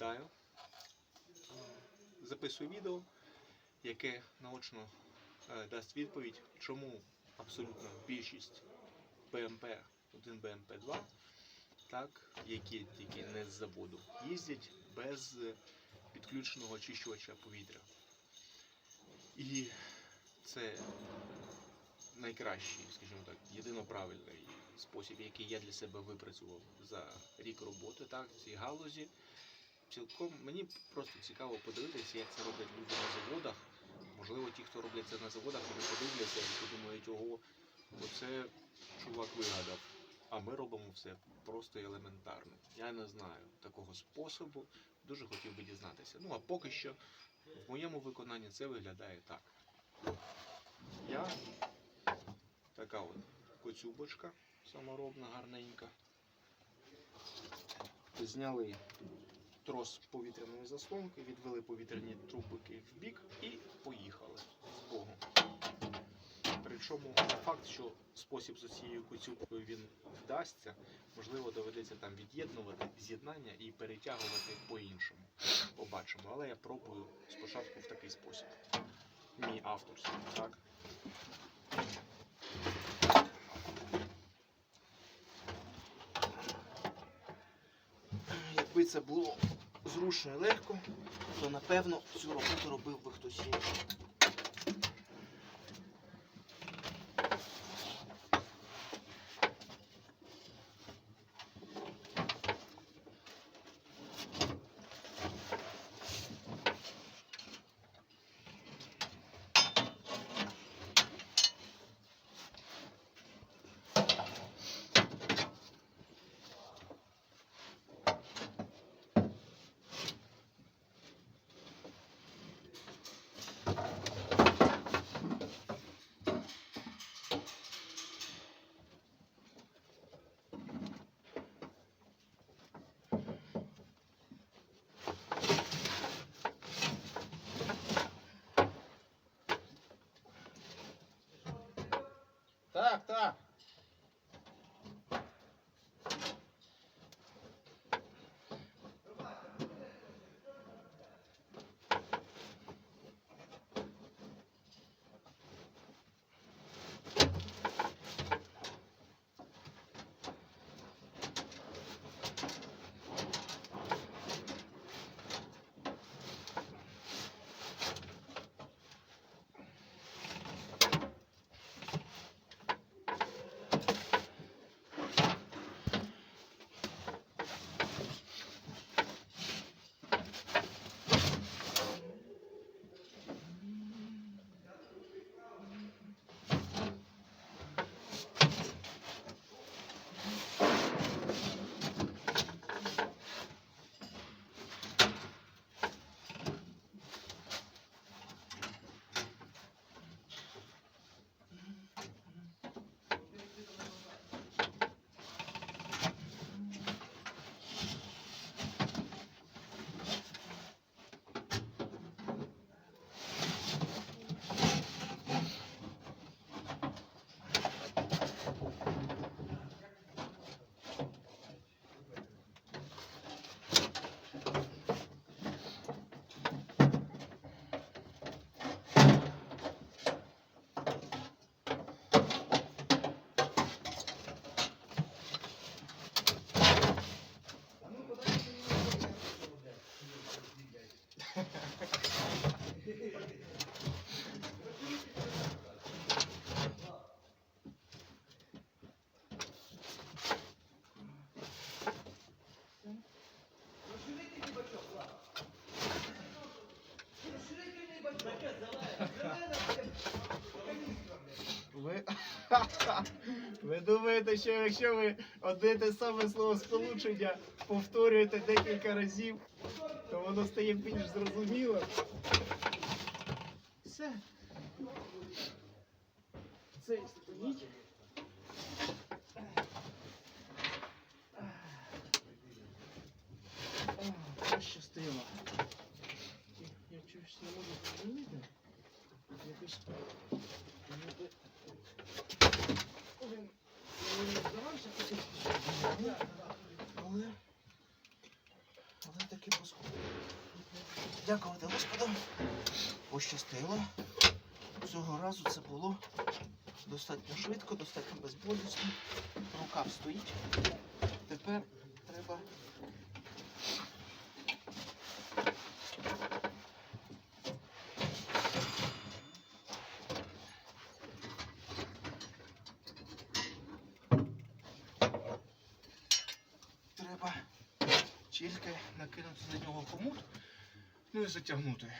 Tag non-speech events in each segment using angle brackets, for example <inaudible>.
Вітаю. Записую відео, яке наочно е, дасть відповідь, чому абсолютно більшість БМП 1 БМП 2 так, які тільки не з заводу, їздять без е, підключеного очищувача повітря. І це найкращий, скажімо так, єдино правильний спосіб, який я для себе випрацював за рік роботи так, в цій галузі. Цілком мені просто цікаво подивитися, як це роблять люди на заводах. Можливо, ті, хто роблять це на заводах, вони подивляться і подумають, ого, оце чувак вигадав. А ми робимо все просто і елементарно. Я не знаю такого способу. Дуже хотів би дізнатися. Ну а поки що в моєму виконанні це виглядає так. Я така от коцюбочка саморобна, гарненька. Зняли трос повітряної заслонки, відвели повітряні трубики в бік і поїхали з Богом. Причому факт, що спосіб з цією коцюбкою він вдасться, можливо, доведеться там від'єднувати з'єднання і перетягувати по-іншому. Побачимо. Але я пробую спочатку в такий спосіб. Мій авторський, так? Якби це було зручно легко, то напевно цю роботу робив би хтось інший. Ви... <laughs> ви думаєте, що якщо ви одне те саме слово сполучення повторюєте декілька разів, то воно стає більш зрозуміло? Все. Цей стоїть. Пощастило. Я чогось не можу зрозуміти. Якось ніби він він не здавався хотів, але, але таки поскупив. Господу. Пощастило. Цього разу це було достатньо швидко, достатньо безболісно. Рукав стоїть. Тепер треба. Треба тільки накинути на нього хомут, ну і затягнути.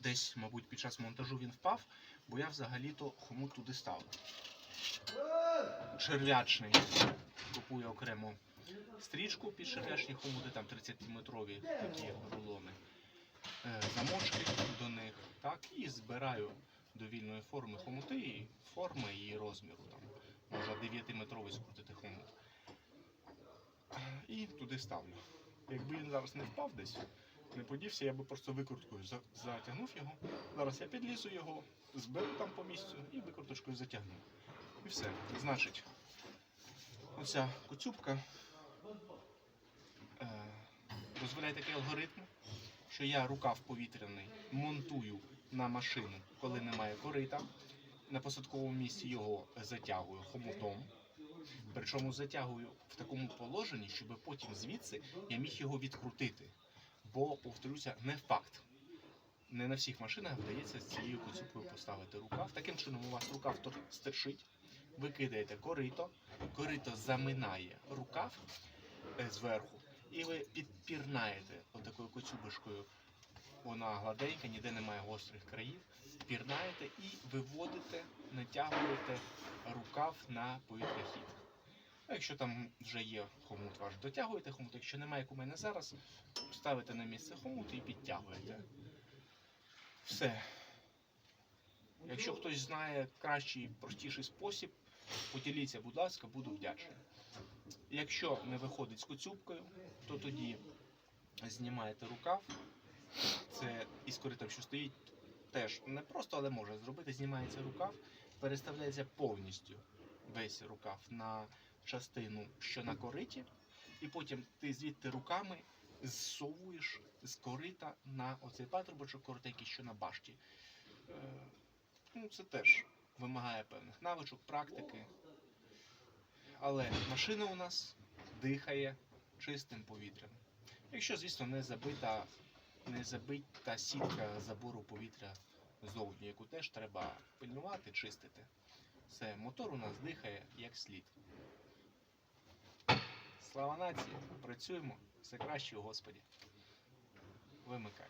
Десь, мабуть, під час монтажу він впав, бо я взагалі-то хомут туди ставив. Черв'ячний. Купую окремо стрічку під черв'ячні хомути, там 30-метрові такі рулони. Е, Замочки до них, так, і збираю до вільної форми хомути, і форми і розміру. Там, можна 9-метровий скрутити хомут. Е, І туди ставлю. Якби він зараз не впав десь, не подівся, я би просто викруткою затягнув його. Зараз я підлізу його, зберу там по місцю і викруткою затягну. І все. Значить, оця коцюбка е, дозволяє такий алгоритм, що я рукав повітряний монтую на машину, коли немає корита. На посадковому місці його затягую хомутом. Причому затягую в такому положенні, щоб потім звідси я міг його відкрутити. Бо, повторюся, не факт. Не на всіх машинах вдається з цією коцюбкою поставити рукав. Таким чином у вас рукав стирчить, ви кидаєте корито, корито заминає рукав е, зверху, і ви підпірнаєте отакою коцюбишкою. Вона гладенька, ніде немає гострих країв. Пірнаєте і виводите, натягуєте рукав на повітряхід. А якщо там вже є хомут ваш, дотягуєте хомут. Якщо немає, як у мене зараз, ставите на місце хомут і підтягуєте. Все. Якщо хтось знає кращий, простіший спосіб, поділіться, будь ласка, буду вдячний. Якщо не виходить з коцюбкою, то тоді знімаєте рукав. Це із коритом, що стоїть, теж не просто, але може зробити. Знімається рукав, переставляється повністю весь рукав на частину, що на кориті, і потім ти звідти руками зсовуєш з корита на оцей патрубочок коротенький, що на башті. Е, ну, це теж вимагає певних навичок, практики. Але машина у нас дихає чистим повітрям. Якщо, звісно, не забита, не забита сітка забору повітря ззовні, яку теж треба пильнувати, чистити. Все, мотор у нас дихає як слід. Слава нації! Працюємо все краще у Господі. Вимикай.